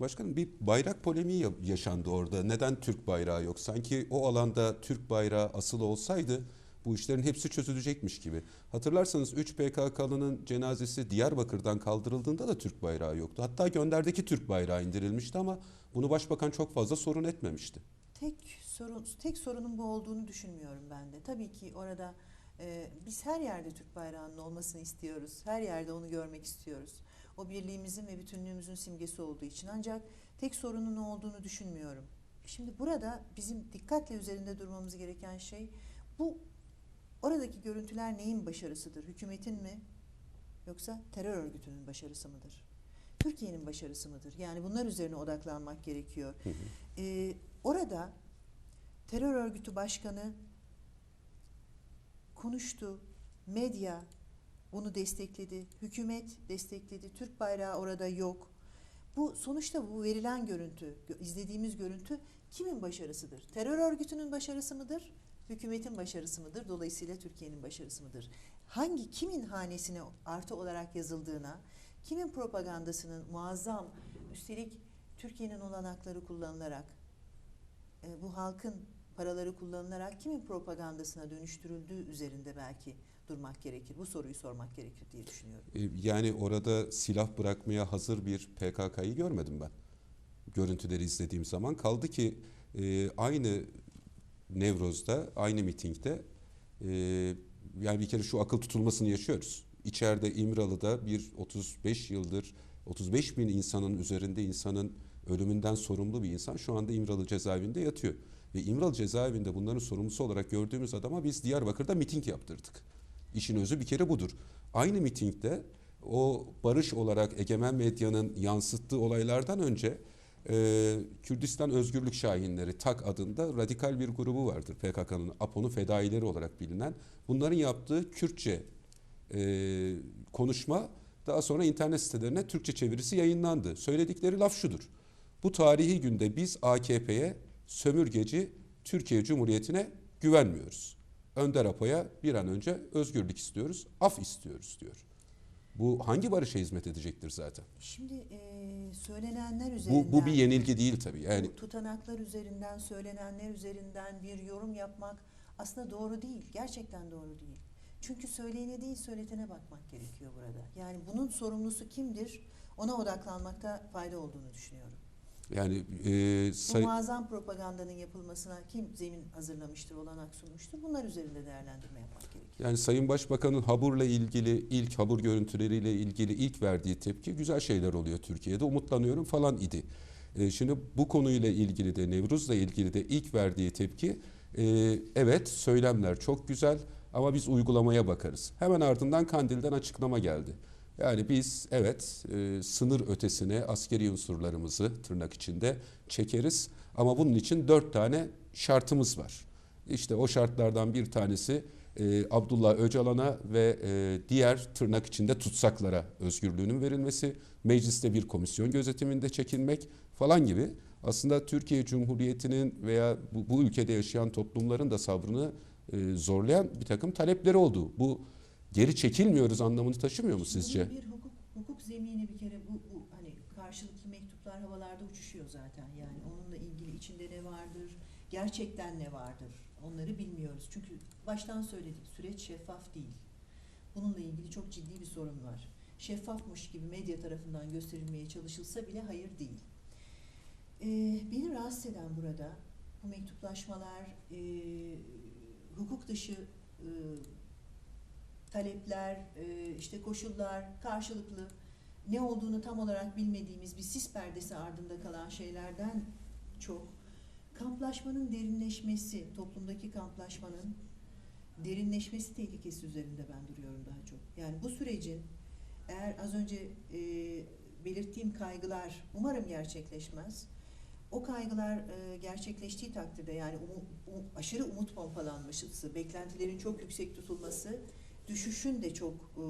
Başkanım bir bayrak polemiği ya- yaşandı orada. Neden Türk bayrağı yok? Sanki o alanda Türk bayrağı asılı olsaydı bu işlerin hepsi çözülecekmiş gibi. Hatırlarsanız 3 PKK'lının cenazesi Diyarbakır'dan kaldırıldığında da Türk bayrağı yoktu. Hatta gönderdeki Türk bayrağı indirilmişti ama bunu başbakan çok fazla sorun etmemişti. Tek sorun tek sorunun bu olduğunu düşünmüyorum ben de. Tabii ki orada e, biz her yerde Türk bayrağının olmasını istiyoruz. Her yerde onu görmek istiyoruz. O birliğimizin ve bütünlüğümüzün simgesi olduğu için ancak tek sorunun o olduğunu düşünmüyorum. Şimdi burada bizim dikkatle üzerinde durmamız gereken şey bu oradaki görüntüler neyin başarısıdır? Hükümetin mi yoksa terör örgütünün başarısı mıdır? Türkiye'nin başarısı mıdır? Yani bunlar üzerine odaklanmak gerekiyor. Ee, orada terör örgütü başkanı konuştu, medya bunu destekledi, hükümet destekledi, Türk bayrağı orada yok. Bu sonuçta bu verilen görüntü, gö- izlediğimiz görüntü kimin başarısıdır? Terör örgütünün başarısı mıdır? Hükümetin başarısı mıdır? Dolayısıyla Türkiye'nin başarısı mıdır? Hangi kimin hanesine artı olarak yazıldığına, kimin propagandasının muazzam, üstelik Türkiye'nin olanakları kullanılarak e, bu halkın paraları kullanılarak kimin propagandasına dönüştürüldüğü üzerinde belki durmak gerekir. Bu soruyu sormak gerekir diye düşünüyorum. E, Yani orada silah bırakmaya hazır bir PKK'yı görmedim ben. Görüntüleri izlediğim zaman kaldı ki e, aynı Nevroz'da, aynı mitingde e, yani bir kere şu akıl tutulmasını yaşıyoruz. İçeride İmralı'da bir 35 yıldır 35 bin insanın üzerinde insanın ölümünden sorumlu bir insan şu anda İmralı cezaevinde yatıyor. Ve İmralı cezaevinde bunların sorumlusu olarak gördüğümüz adama biz Diyarbakır'da miting yaptırdık. İşin özü bir kere budur. Aynı mitingde o barış olarak egemen medyanın yansıttığı olaylardan önce e, Kürdistan Özgürlük Şahinleri TAK adında radikal bir grubu vardır. PKK'nın APO'nun fedaileri olarak bilinen. Bunların yaptığı Kürtçe e, konuşma daha sonra internet sitelerine Türkçe çevirisi yayınlandı. Söyledikleri laf şudur. Bu tarihi günde biz AKP'ye sömürgeci Türkiye Cumhuriyeti'ne güvenmiyoruz. Önder Apo'ya bir an önce özgürlük istiyoruz, af istiyoruz diyor. Bu hangi barışa hizmet edecektir zaten? Şimdi e, söylenenler üzerinden Bu, bu bir yenilgi değil tabii. Yani bu tutanaklar üzerinden, söylenenler üzerinden bir yorum yapmak aslında doğru değil. Gerçekten doğru değil. Çünkü söyleyene değil söyletene bakmak gerekiyor burada. Yani bunun sorumlusu kimdir? Ona odaklanmakta fayda olduğunu düşünüyorum. Yani e, Bu say- muazzam propagandanın yapılmasına kim zemin hazırlamıştır, olanak sunmuştur? Bunlar üzerinde değerlendirme yapmak gerekiyor. Yani Sayın Başbakan'ın Habur'la ilgili ilk Habur görüntüleriyle ilgili ilk verdiği tepki güzel şeyler oluyor Türkiye'de umutlanıyorum falan idi. E, şimdi bu konuyla ilgili de Nevruz'la ilgili de ilk verdiği tepki e, evet söylemler çok güzel ama biz uygulamaya bakarız. Hemen ardından Kandil'den açıklama geldi. Yani biz evet e, sınır ötesine askeri unsurlarımızı tırnak içinde çekeriz ama bunun için dört tane şartımız var. İşte o şartlardan bir tanesi e, Abdullah Öcalan'a ve e, diğer tırnak içinde tutsaklara özgürlüğünün verilmesi, mecliste bir komisyon gözetiminde çekilmek falan gibi aslında Türkiye Cumhuriyeti'nin veya bu, bu ülkede yaşayan toplumların da sabrını e, zorlayan bir takım talepleri oldu. Bu geri çekilmiyoruz anlamını taşımıyor mu sizce? Bir hukuk, hukuk zemini bir kere bu, bu hani karşılıklı mektuplar havalarda uçuşuyor zaten. Yani onunla ilgili içinde ne vardır, gerçekten ne vardır onları bilmiyoruz. Çünkü baştan söyledik süreç şeffaf değil. Bununla ilgili çok ciddi bir sorun var. Şeffafmış gibi medya tarafından gösterilmeye çalışılsa bile hayır değil. Ee, beni rahatsız eden burada bu mektuplaşmalar, e, hukuk dışı e, talepler, e, işte koşullar karşılıklı ne olduğunu tam olarak bilmediğimiz bir sis perdesi ardında kalan şeylerden çok kamplaşmanın derinleşmesi, toplumdaki kamplaşmanın derinleşmesi tehlikesi üzerinde ben duruyorum daha çok. Yani bu sürecin eğer az önce e, belirttiğim kaygılar umarım gerçekleşmez. O kaygılar e, gerçekleştiği takdirde yani umu- um- aşırı umut pompalanması, beklentilerin çok yüksek tutulması, düşüşün de çok e,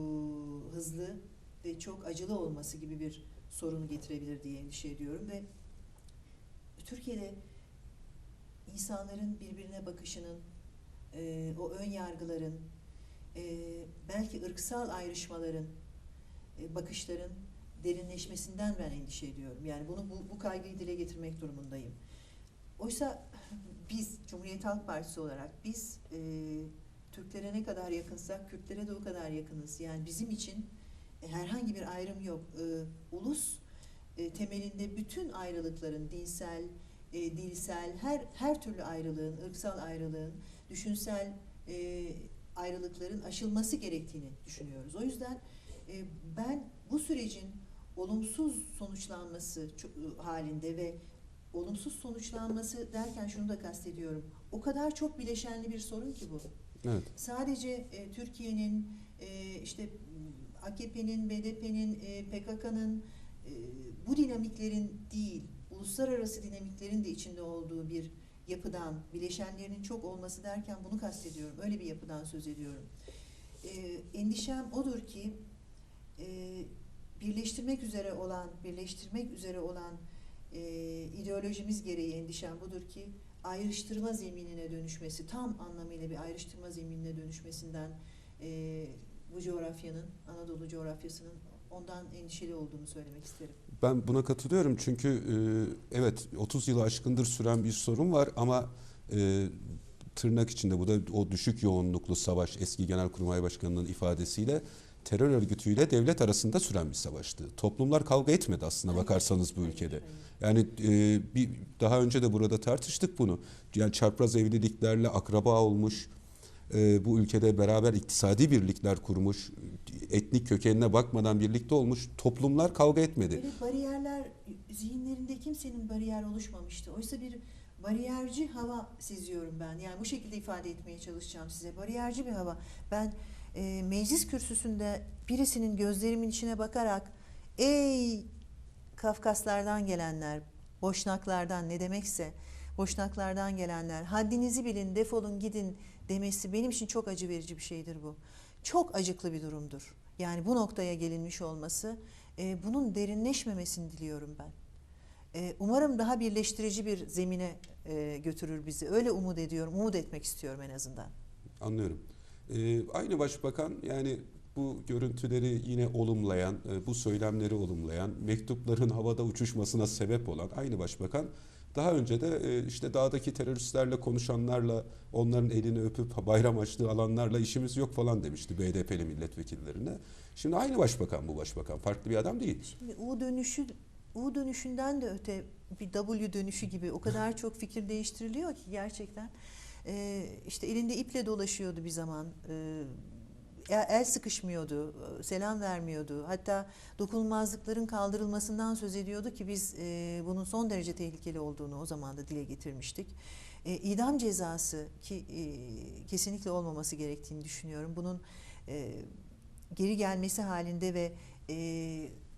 hızlı ve çok acılı olması gibi bir sorunu getirebilir diye endişe ediyorum ve Türkiye'de insanların birbirine bakışının, e, o ön yargıların, e, belki ırksal ayrışmaların, e, bakışların derinleşmesinden ben endişe ediyorum. Yani bunu bu, bu kaygıyı dile getirmek durumundayım. Oysa biz Cumhuriyet Halk Partisi olarak biz e, Türklere ne kadar yakınsak Kürtlere de o kadar yakınız. Yani bizim için e, herhangi bir ayrım yok. E, ulus e, temelinde bütün ayrılıkların dinsel, dilsel, her her türlü ayrılığın, ırksal ayrılığın, düşünsel ayrılıkların aşılması gerektiğini düşünüyoruz. O yüzden ben bu sürecin olumsuz sonuçlanması halinde ve olumsuz sonuçlanması derken şunu da kastediyorum. O kadar çok bileşenli bir sorun ki bu. Evet. Sadece e, Türkiye'nin e, işte AKP'nin, BDP'nin, e, PKK'nın e, bu dinamiklerin değil, uluslararası dinamiklerin de içinde olduğu bir yapıdan, bileşenlerinin çok olması derken bunu kastediyorum. Öyle bir yapıdan söz ediyorum. E, endişem odur ki e, birleştirmek üzere olan, birleştirmek üzere olan e, ideolojimiz gereği endişem budur ki ayrıştırma zeminine dönüşmesi, tam anlamıyla bir ayrıştırma zeminine dönüşmesinden e, bu coğrafyanın, Anadolu coğrafyasının ondan endişeli olduğunu söylemek isterim. Ben buna katılıyorum çünkü e, evet 30 yılı aşkındır süren bir sorun var ama e, tırnak içinde bu da o düşük yoğunluklu savaş eski Genelkurmay Başkanı'nın ifadesiyle terör örgütüyle devlet arasında süren bir savaştı. Toplumlar kavga etmedi aslına Hayır, bakarsanız bu ülkede. Yani e, bir daha önce de burada tartıştık bunu. Yani çapraz evliliklerle akraba olmuş, e, bu ülkede beraber iktisadi birlikler kurmuş, etnik kökenine bakmadan birlikte olmuş toplumlar kavga etmedi. Böyle bariyerler, zihinlerinde kimsenin bariyer oluşmamıştı. Oysa bir bariyerci hava seziyorum ben. Yani bu şekilde ifade etmeye çalışacağım size. Bariyerci bir hava. Ben e, meclis kürsüsünde birisinin gözlerimin içine bakarak ey Kafkaslardan gelenler, Boşnaklardan ne demekse Boşnaklardan gelenler haddinizi bilin defolun gidin demesi benim için çok acı verici bir şeydir bu. Çok acıklı bir durumdur. Yani bu noktaya gelinmiş olması e, bunun derinleşmemesini diliyorum ben. E, umarım daha birleştirici bir zemine e, götürür bizi. Öyle umut ediyorum, umut etmek istiyorum en azından. Anlıyorum. Ee, aynı başbakan yani bu görüntüleri yine olumlayan, e, bu söylemleri olumlayan, mektupların havada uçuşmasına sebep olan aynı başbakan daha önce de e, işte dağdaki teröristlerle konuşanlarla, onların elini öpüp bayram açtığı alanlarla işimiz yok falan demişti BDP'li milletvekillerine. Şimdi aynı başbakan bu başbakan, farklı bir adam değil. Şimdi U dönüşü U dönüşünden de öte bir W dönüşü gibi o kadar çok fikir değiştiriliyor ki gerçekten. Ee, işte elinde iple dolaşıyordu bir zaman. Ee, el sıkışmıyordu, selam vermiyordu. Hatta dokunulmazlıkların kaldırılmasından söz ediyordu ki biz e, bunun son derece tehlikeli olduğunu o zaman da dile getirmiştik. E, idam cezası ki e, kesinlikle olmaması gerektiğini düşünüyorum. Bunun e, geri gelmesi halinde ve e,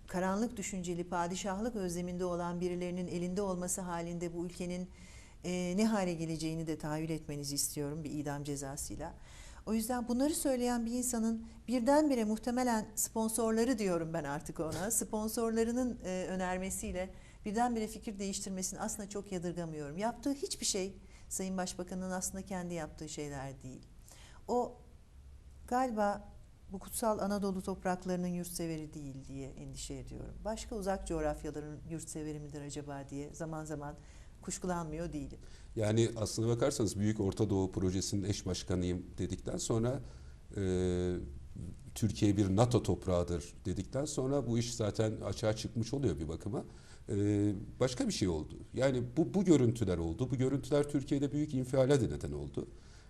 karanlık düşünceli, padişahlık özleminde olan birilerinin elinde olması halinde bu ülkenin e, ne hale geleceğini de tahayyül etmenizi istiyorum bir idam cezasıyla. O yüzden bunları söyleyen bir insanın birdenbire muhtemelen sponsorları diyorum ben artık ona, sponsorlarının e, önermesiyle birdenbire fikir değiştirmesini aslında çok yadırgamıyorum. Yaptığı hiçbir şey Sayın Başbakan'ın aslında kendi yaptığı şeyler değil. O galiba bu kutsal Anadolu topraklarının yurtseveri değil diye endişe ediyorum. Başka uzak coğrafyaların yurtseveri midir acaba diye zaman zaman kuşkulanmıyor değilim. Yani aslına bakarsanız Büyük Orta Doğu Projesi'nin eş başkanıyım dedikten sonra e, Türkiye bir NATO toprağıdır dedikten sonra bu iş zaten açığa çıkmış oluyor bir bakıma. E, başka bir şey oldu. Yani bu, bu görüntüler oldu. Bu görüntüler Türkiye'de büyük infiale de neden oldu.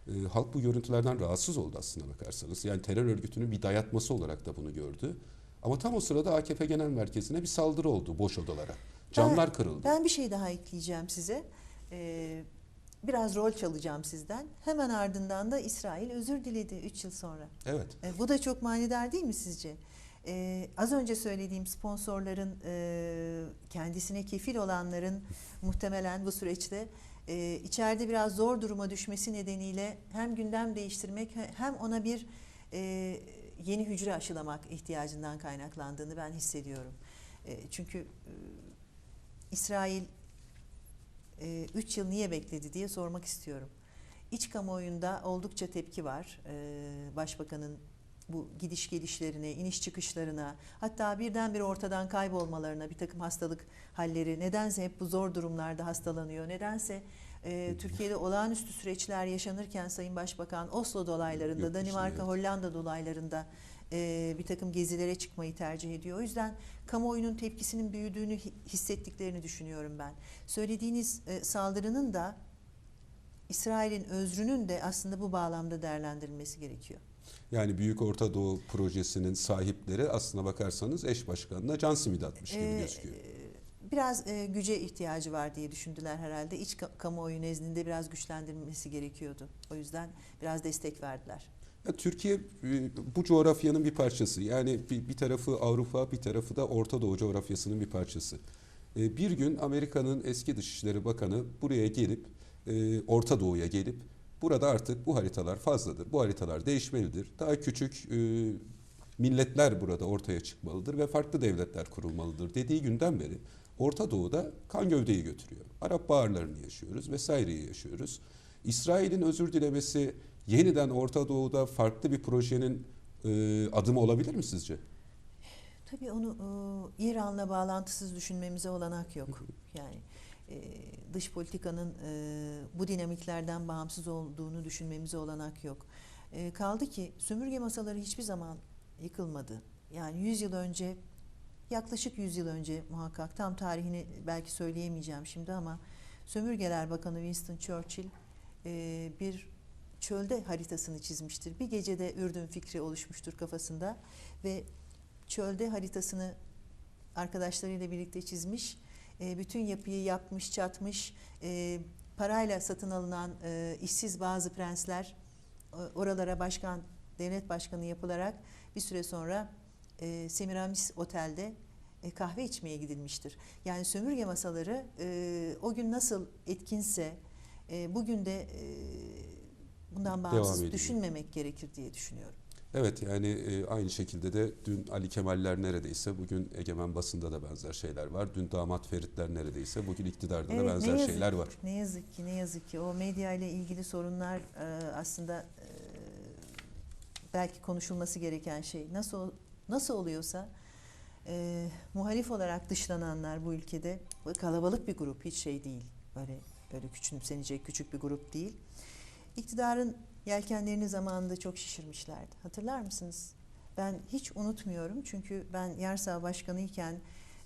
E, halk bu görüntülerden rahatsız oldu aslına bakarsanız. Yani terör örgütünün bir dayatması olarak da bunu gördü. Ama tam o sırada AKP Genel Merkezi'ne bir saldırı oldu boş odalara. Camlar kırıldı. Ben bir şey daha ekleyeceğim size. Ee, biraz rol çalacağım sizden. Hemen ardından da İsrail özür diledi 3 yıl sonra. Evet. E, bu da çok manidar değil mi sizce? Ee, az önce söylediğim sponsorların e, kendisine kefil olanların muhtemelen bu süreçte e, içeride biraz zor duruma düşmesi nedeniyle hem gündem değiştirmek hem ona bir e, yeni hücre aşılamak ihtiyacından kaynaklandığını ben hissediyorum. E, çünkü e, İsrail 3 yıl niye bekledi diye sormak istiyorum. İç kamuoyunda oldukça tepki var. E, Başbakanın bu gidiş gelişlerine, iniş çıkışlarına, hatta birdenbire ortadan kaybolmalarına bir takım hastalık halleri, nedense hep bu zor durumlarda hastalanıyor, nedense e, Türkiye'de olağanüstü süreçler yaşanırken Sayın Başbakan Oslo dolaylarında, dışına, Danimarka, evet. Hollanda dolaylarında e, bir takım gezilere çıkmayı tercih ediyor. O yüzden kamuoyunun tepkisinin büyüdüğünü hi- hissettiklerini düşünüyorum ben. Söylediğiniz e, saldırının da İsrail'in özrünün de aslında bu bağlamda değerlendirilmesi gerekiyor. Yani Büyük Orta Doğu Projesi'nin sahipleri aslına bakarsanız eş başkanına can simidi atmış gibi Ee, gözüküyor. Biraz e, güce ihtiyacı var diye düşündüler herhalde. İç ka- kamuoyu nezdinde biraz güçlendirilmesi gerekiyordu. O yüzden biraz destek verdiler. Ya Türkiye e, bu coğrafyanın bir parçası. Yani bir, bir tarafı Avrupa, bir tarafı da Orta Doğu coğrafyasının bir parçası. E, Bir gün Amerika'nın eski Dışişleri Bakanı buraya gelip, e, Orta Doğu'ya gelip, burada artık bu haritalar fazladır, bu haritalar değişmelidir. Daha küçük e, milletler burada ortaya çıkmalıdır ve farklı devletler kurulmalıdır dediği günden beri Orta Doğu'da kan gövdeyi götürüyor. Arap Baharlarını yaşıyoruz vesaireyi yaşıyoruz. İsrail'in özür dilemesi yeniden Orta Doğu'da farklı bir projenin e, adımı olabilir mi sizce? Tabii onu e, İran'la bağlantısız düşünmemize olanak yok. Yani dış politikanın e, bu dinamiklerden bağımsız olduğunu düşünmemize olanak yok. E, kaldı ki sömürge masaları hiçbir zaman yıkılmadı. Yani 100 yıl önce yaklaşık 100 yıl önce muhakkak tam tarihini belki söyleyemeyeceğim şimdi ama Sömürgeler Bakanı Winston Churchill e, bir çölde haritasını çizmiştir. Bir gecede Ürdün fikri oluşmuştur kafasında ve çölde haritasını arkadaşlarıyla birlikte çizmiş. E, bütün yapıyı yapmış, çatmış. E, parayla satın alınan e, işsiz bazı prensler e, oralara başkan, devlet başkanı yapılarak bir süre sonra e, Semiramis Otel'de e, kahve içmeye gidilmiştir. Yani sömürge masaları e, o gün nasıl etkinse e, bugün de e, bundan bağımsız düşünmemek gerekir diye düşünüyorum. Evet yani e, aynı şekilde de dün Ali Kemaller neredeyse bugün egemen basında da benzer şeyler var. Dün damat Feritler neredeyse bugün iktidarda da Evet, ne benzer yazık şeyler var. Ne yazık ki, ne yazık ki o medya ile ilgili sorunlar e, aslında e, belki konuşulması gereken şey. Nasıl nasıl oluyorsa e, muhalif olarak dışlananlar bu ülkede kalabalık bir grup, hiç şey değil. Böyle böyle küçümsenecek küçük bir grup değil. İktidarın yelkenlerini zamanında çok şişirmişlerdi. Hatırlar mısınız? Ben hiç unutmuyorum çünkü ben Yarsav Başkanı iken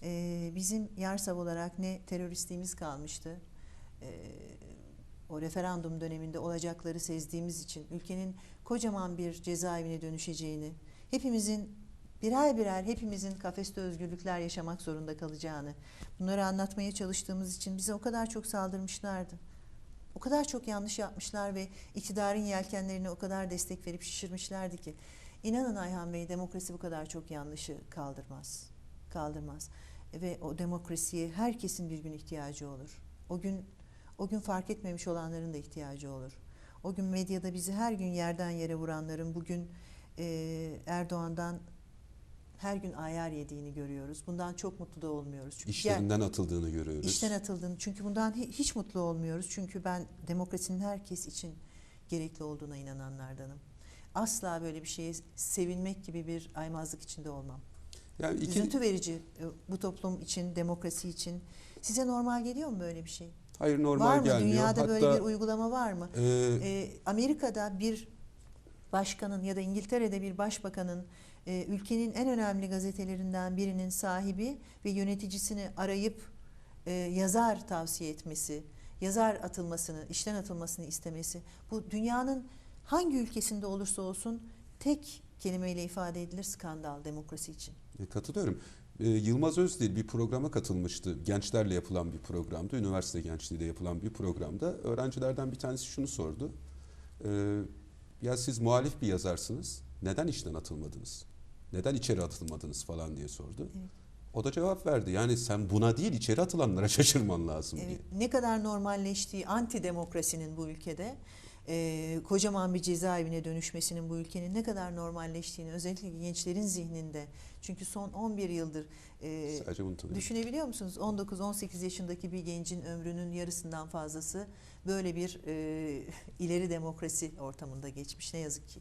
e, bizim Yarsav olarak ne teröristliğimiz kalmıştı. E, o referandum döneminde olacakları sezdiğimiz için ülkenin kocaman bir cezaevine dönüşeceğini, hepimizin birer birer hepimizin kafeste özgürlükler yaşamak zorunda kalacağını, bunları anlatmaya çalıştığımız için bize o kadar çok saldırmışlardı. O kadar çok yanlış yapmışlar ve iktidarın yelkenlerine o kadar destek verip şişirmişlerdi ki. İnanın Ayhan Bey demokrasi bu kadar çok yanlışı kaldırmaz. Kaldırmaz. Ve o demokrasiye herkesin bir gün ihtiyacı olur. O gün o gün fark etmemiş olanların da ihtiyacı olur. O gün medyada bizi her gün yerden yere vuranların bugün e, Erdoğan'dan her gün ayar yediğini görüyoruz. Bundan çok mutlu da olmuyoruz. Çünkü gel- İşlerinden atıldığını görüyoruz. İşten atıldığını çünkü bundan hi- hiç mutlu olmuyoruz. Çünkü ben demokrasinin herkes için gerekli olduğuna inananlardanım. Asla böyle bir şeye sevinmek gibi bir aymazlık içinde olmam. yani iki, Üzüntü verici e, bu toplum için, demokrasi için. Size normal geliyor mu böyle bir şey? hayır normal var mı? gelmiyor. Dünyada Hatta böyle bir uygulama var mı? e, Ee, Amerika'da bir başkanın ya da İngiltere'de bir başbakanın e, ülkenin en önemli gazetelerinden birinin sahibi ve yöneticisini arayıp e, yazar tavsiye etmesi, yazar atılmasını, işten atılmasını istemesi bu dünyanın hangi ülkesinde olursa olsun tek kelimeyle ifade edilir skandal demokrasi için. E, Katılıyorum. E, Yılmaz Özdil bir programa katılmıştı. Gençlerle yapılan bir programda, üniversite gençliğiyle yapılan bir programda. Öğrencilerden bir tanesi şunu sordu. E, ya siz muhalif bir yazarsınız. Neden işten atılmadınız? Neden içeri atılmadınız falan diye sordu. Evet. O da cevap verdi. Yani sen buna değil içeri atılanlara şaşırman lazım Evet, diye. ne kadar normalleştiği anti demokrasinin bu ülkede e, kocaman bir cezaevine dönüşmesinin bu ülkenin ne kadar normalleştiğini özellikle gençlerin zihninde çünkü son 11 yıldır e, düşünebiliyor musunuz 19-18 yaşındaki bir gencin ömrünün yarısından fazlası böyle bir e, ileri demokrasi ortamında geçmiş ne yazık ki.